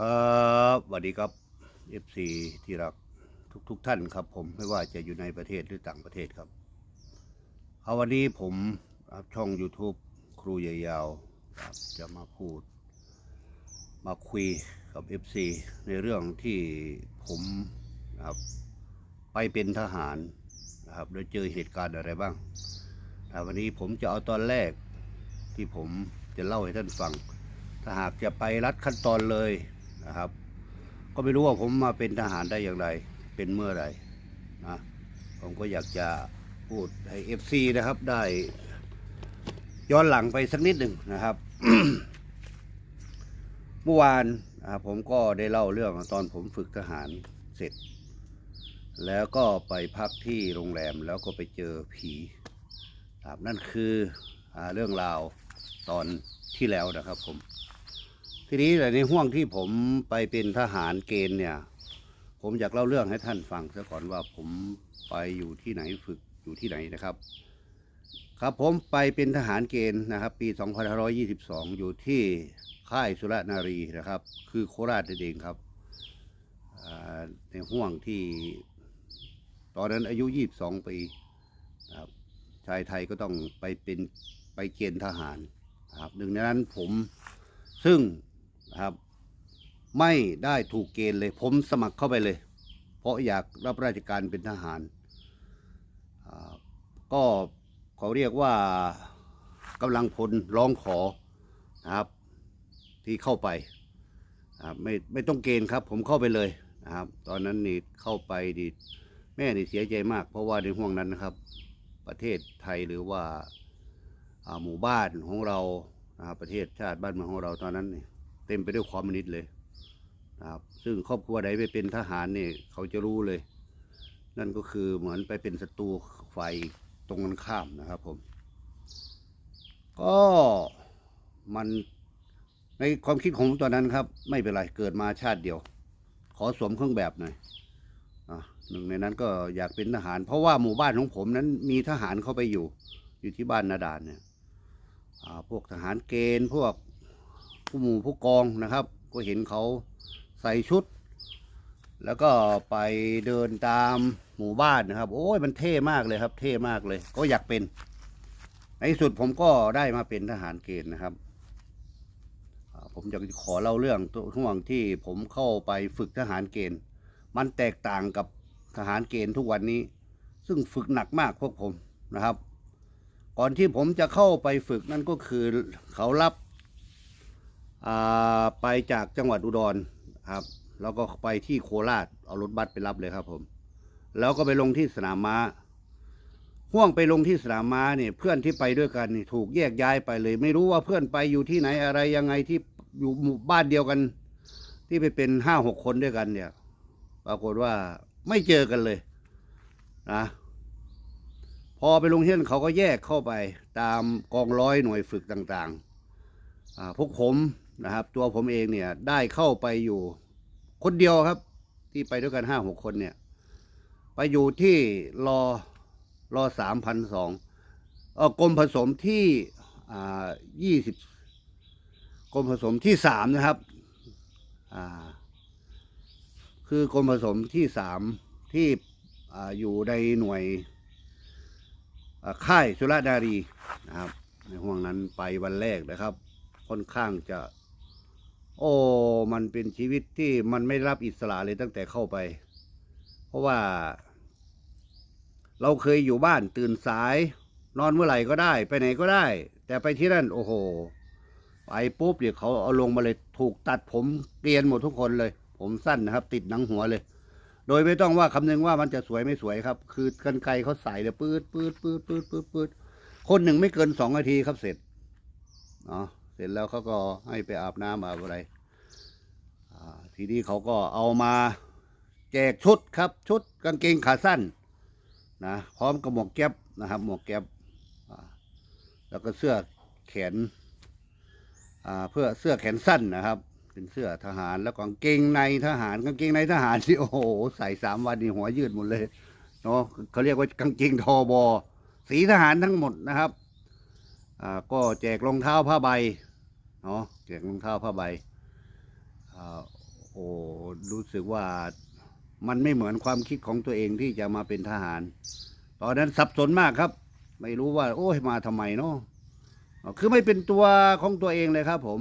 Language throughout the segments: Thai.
ครับสวัสดีครับ FC ที่รักทุกๆทท่านครับผมไม่ว่าจะอยู่ในประเทศหรือต่างประเทศครับเอาวันนี้ผมรับช่อง YouTube ครูใหญ่ยาวครับจะมาพูด มาคุยกับ FC ในเรื่องที่ผมนะครับไปเป็นทหารนะครับแล้วเจอเหตุการณ์อะไรบ้างอ่วันนี้ผมจะเอาตอนแรกที่ผมจะเล่าให้ท่านฟัง ถ้าหากจะไปรัดขั้นตอนเลย นะครับ ก็ไม่รู้ว่าผมมาเป็นทหารได้อย่างไร เป็นเมื่อไรนะผมก็อยากจะพูดให้เอฟซีนะครับ ได้ ย้อนหลังไปสักนิดหนึ่งนะครับ เมื่อวานนะครับผมก็ได้เล่าเรื่องตอนผมฝึกทหารเสร็จ แล้วก็ไปพักที่โรงแรมแล้วก็ไปเจอผีครับนั่นคืออเรื่องราวตอนที่แล้วนะครับผม ทีนี้ในห่วงที่ผมไปเป็นทหารเกณฑ์เนี่ย ผมอยากเล่าเรื่องให้ท่านฟังซะก่อนว่าผมไปอยู่ที่ไหนฝึกอยู่ที่ไหนนะครับ ครับผมไปเป็นทหารเกณฑ์นะครับ ปี 2522 อยู่ที่ค่ายสุรนารีนะครับ คือโคราชนั่นเองครับในห่วงที่ ตอนนั้นอายุ 22 ปีนะครับชายไทยก็ต้องไปเป็นไปเกณฑ์ทหารนะครับหนึ่งในนั้นผมซึ่ง นะครับ ไม่ได้ถูกเกณฑ์เลย ผมสมัครเข้าไปเลย เพราะอยากรับราชการเป็นทหาร ก็เขาเรียกว่ากำลังพลร้องขอนะครับ ที่เข้าไปนะครับไม่ไม่ต้องเกณฑ์ครับ ผมเข้าไปเลยนะครับ ตอนนั้นนี่เข้าไปดิแม่นี่เสียใจมาก เพราะว่าในห่วงนั้นนะครับ ประเทศไทยหรือว่าหมู่บ้านของเรานะครับประเทศชาติบ้านเมืองของเราตอนนั้นเนี่ย เต็มไปด้วยความมนิดเลยนะครับซึ่งครอบครัวใดไปเป็นทหารเนี่ยเขาจะรู้เลย นั่นก็คือเหมือนไปเป็นศัตรูฝ่ายตรงกันข้ามนะครับผม ก็มันในความคิดของผมตอนนั้นครับ ไม่เป็นไรเกิดมาชาติเดียว ขอสวมเครื่องแบบหน่อยหนึ่งในนั้นก็อยากเป็นทหาร เพราะว่าหมู่บ้านของผมนั้นมีทหารเข้าไปอยู่ อยู่ที่บ้านนาดานเนี่ยพวกทหารเกณฑ์พวก ผู้หมู่ผู้กองนะครับ ก็เห็นเขาใส่ชุด แล้วก็ไปเดินตามหมู่บ้านนะครับ โอ้ยมันเท่มากเลยครับ เท่มากเลย ก็อยากเป็น ในที่สุดผมก็ได้มาเป็นทหารเกณฑ์นะครับอ่าผมจะขอเล่าเรื่องตัวห่วงที่ผมเข้าไปฝึกทหารเกณฑ์ มันแตกต่างกับทหารเกณฑ์ทุกวันนี้ ซึ่งฝึกหนักมากพวกผมนะครับ ก่อนที่ผมจะเข้าไปฝึกนั่นก็คือเขารับ ไปจากจังหวัดอุดรครับแล้วก็ไปที่โคราชเอารถบัสไปรับเลยครับผม แล้วก็ไปลงที่สนามม้าห่วงไปลงที่สนามม้าเนี่ยเพื่อนที่ไปด้วยกันนี่ถูกแยกย้ายไปเลย ไม่รู้ว่าเพื่อนไปอยู่ที่ไหนอะไรยังไงที่อยู่หมู่บ้านเดียวกัน ที่ไปเป็นห้าหกคนด้วยกันเนี่ย ปรากฏว่าไม่เจอกันเลยนะพอไปลงเที่ยนเขาก็แยกเข้าไปตามกองร้อยหน่วยฝึกต่างๆอ่าพวกผม นะครับ ตัวผมเองเนี่ยได้เข้าไปอยู่คนเดียวครับ ที่ไปด้วยกันห้าหกคนเนี่ย ไปอยู่ที่รอรอสามพันสองเออกรมผสมที่อ่ายี่สิบกรมผสมที่สามนะครับอ่าคือกรมผสมที่สามที่อาอยู่ในหน่วยอ่าค่ายสุรนารีนะครับ ในห่วงนั้นไปวันแรกนะครับ ค่อนข้างจะ โอ้ มันเป็นชีวิตที่มันไม่รับอิสระเลยตั้งแต่เข้าไป เพราะว่า เราเคยอยู่บ้านตื่นสาย นอนเมื่อไหร่ก็ได้ ไปไหนก็ได้ แต่ไปที่นั่น โอ้โห ไปปุ๊บเดี๋ยวเขาเอาลงมาเลยถูกตัดผมเกลียนหมดทุกคนเลย ผมสั้นนะครับ ติดหนังหัวเลย โดยไม่ต้องว่าคำนึงว่ามันจะสวยไม่สวยครับ คือกันไกรเขาใส่เลยปืดปืดปืดปืดปืดปืดคนหนึ่งไม่เกินสองนาทีครับเสร็จเนาะ เสร็จแล้วเขาก็ให้ไปอาบน้ำอาบอะไร ทีนี้เขาก็เอามาแจกชุดครับ ชุดกางเกงขาสั้นนะพร้อมกับหมวกแก๊ปนะครับ หมวกแก๊ปแล้วก็เสื้อแขนเพื่อเสื้อแขนสั้นนะครับ เป็นเสื้อทหารแล้วก็กางเกงในทหารกางเกงในทหารที่โอ้โหใส่สามวันนี่หัวยืดหมดเลยเนาะเขาเรียกว่ากางเกงทอบอสีทหารทั้งหมดนะครับ อ่าก็แจกรองเท้าผ้าใบเนาะแจกรองเท้าผ้าใบอ่าโอ้รู้สึกว่ามันไม่เหมือนความคิดของตัวเองที่จะมาเป็นทหาร ตอนนั้นสับสนมากครับ ไม่รู้ว่า โอ้ยมาทำไมเนาะคือไม่เป็นตัวของตัวเองเลยครับ ผม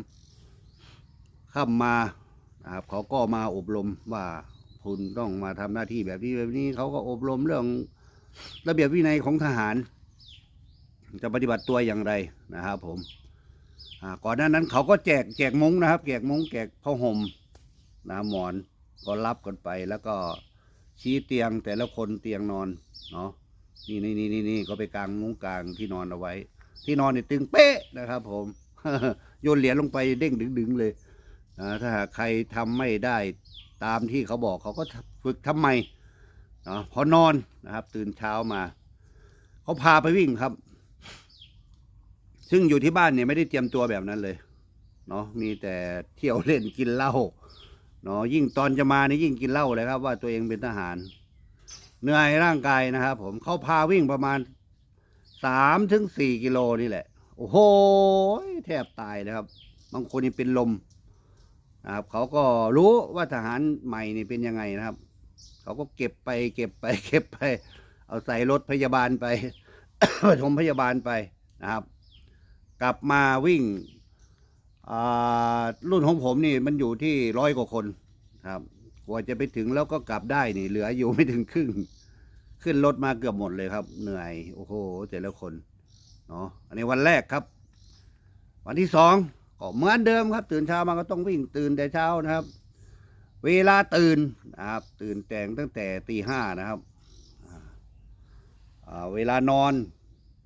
ข้ามมาครับเขาก็มาอบรมว่าคุณต้องมาทำหน้าที่แบบนี้แบบนี้เขาก็อบรมเรื่องระเบียบวินัยของทหาร จะปฏิบัติตัวอย่างไรนะครับ ผมก่อนหน้านั้นเขาก็แจกแจกมุ้งนะครับ แจกมุ้งแจกผ้าห่มนะหมอนก็รับกันไป แล้วก็ชี้เตียงแต่ละคนเตียงนอนเนาะนี่นี่นี่นี่นี่ก็ไปกางมุ้งกางที่นอนเอาไว้ ที่นอนเนี่ยตึงเป๊ะนะครับ ผมโยนเหรียญลงไปเด้งดึงๆเลยนะถ้าหากใครทำไม่ได้ตามที่เขาบอกเขาก็ฝึกทำไมเนาะพอนอนนะครับ ตื่นเช้ามา เขาพาไปวิ่งครับ ซึ่งอยู่ที่บ้านเนี่ยไม่ได้เตรียมตัวแบบนั้นเลยเนาะมีแต่เที่ยวเล่นกินเหล้าเนาะยิ่งตอนจะมานี่ยิ่งกินเหล้าเลยครับ ว่าตัวเองเป็นทหาร เหนื่อยร่างกายนะครับ ผมเขาพาวิ่งประมาณสามถึงสี่กิโลนี่แหละ โอ้โหแทบตายนะครับ บางคนนี่เป็นลมนะครับเขาก็รู้ว่าทหารใหม่นี่เป็นยังไงนะครับ เขาก็เก็บไป เก็บไป เก็บไป เอาใส่รถพยาบาลไปปฐมพยาบาลไปนะครับ กลับมาวิ่งรุ่นของผมนี่มันอยู่ที่ร้อยกว่าคนครับ กว่าจะไปถึงแล้วก็กลับได้นี่ เหลืออยู่ไม่ถึงครึ่ง ขึ้นรถมาเกือบหมดเลยครับ เหนื่อย โอ้โหแต่ละคนเนาะอันนี้วันแรกครับ วันที่สองก็เหมือนเดิมครับ ตื่นเช้ามาก็ต้องวิ่งตื่นแต่เช้านะครับ เวลาตื่นนะครับ ตื่นแต่งตั้งแต่ตีห้านะครับเวลานอน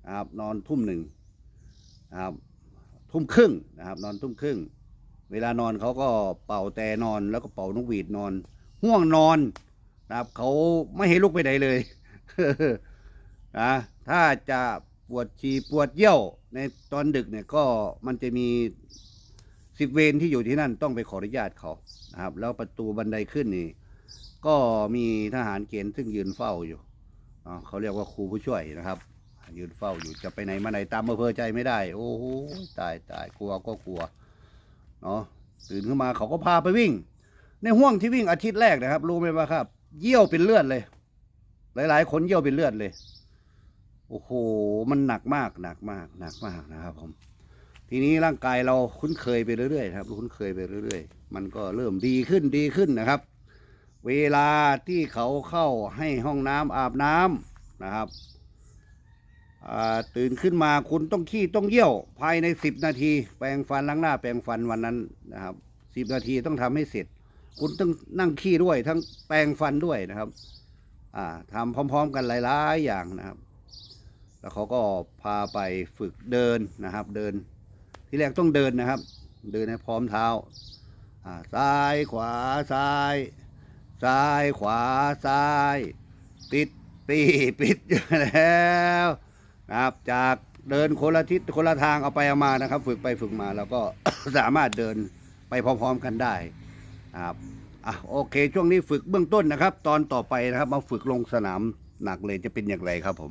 นะครับนอนทุ่มหนึ่ง นะครับทุ่มครึ่งนะครับ นอนทุ่มครึ่ง เวลานอนเขาก็เป่าแต่นอนแล้วก็เป่านกหวีดนอนห่วงนอนนะครับเขาไม่ให้ลุกไปไหนเลยนะถ้าจะปวดฉี่ปวดเยี่ยวในตอนดึกเนี่ยก็มันจะมีสิบเวรที่อยู่ที่นั่นต้องไปขออนุญาตเขานะครับ แล้วประตูบันไดขึ้นนี่ ก็มีทหารเกณฑ์ซึ่งยืนเฝ้าอยู่เขาเรียกว่าครูผู้ช่วยนะครับ ยืนเฝ้าอยู่จะไปไหนมาไหนตามอำเภอใจไม่ได้ โอ้โหตายตายกลัวก็กลัวเนาะตื่นขึ้นมาเขาก็พาไปวิ่ง ในห่วงที่วิ่งอาทิตย์แรกนะครับ รู้ไหมว่าครับ เยี่ยวเป็นเลือดเลย หลาย ๆ คนเยี่ยวเป็นเลือดเลย โอ้โห มันหนักมากหนักมากหนักมากนะครับ ผม ทีนี้ร่างกายเราคุ้นเคยไปเรื่อยๆครับคุ้นเคยไปเรื่อย ๆ มันก็เริ่มดีขึ้นดีขึ้นนะครับ เวลาที่เขาเข้าให้ห้องน้ำอาบน้ำนะครับ ตื่นขึ้นมาคุณต้องขี้ต้องเยี่ยว ภายในสิบนาที แปรงฟันล้างหน้าแปรงฟันวันนั้นนะครับสิบนาทีต้องทำให้เสร็จ คุณต้องนั่งขี้ด้วย ทั้งแปรงฟันด้วยนะครับอ่าทำพร้อม ๆ กันหลาย ๆ อย่างนะครับ แล้วเขาก็พาไปฝึกเดินนะครับ เดิน ที่แรกต้องเดินนะครับ เดินให้พร้อมเท้าซ้ายขวาซ้าย ซ้ายขวาซ้าย ปิดปีปิดอยู่แล้ว นะครับ จากเดินคนละทิศคนละทางเอาไปเอามานะครับ ฝึกไปฝึกมาแล้วก็ สามารถเดินไปพร้อมๆกันได้นะครับอะโอเค ช่วงนี้ฝึกเบื้องต้นนะครับ ตอนต่อไปนะครับ มาฝึกลงสนามหนักเลยจะเป็นอย่างไรครับผม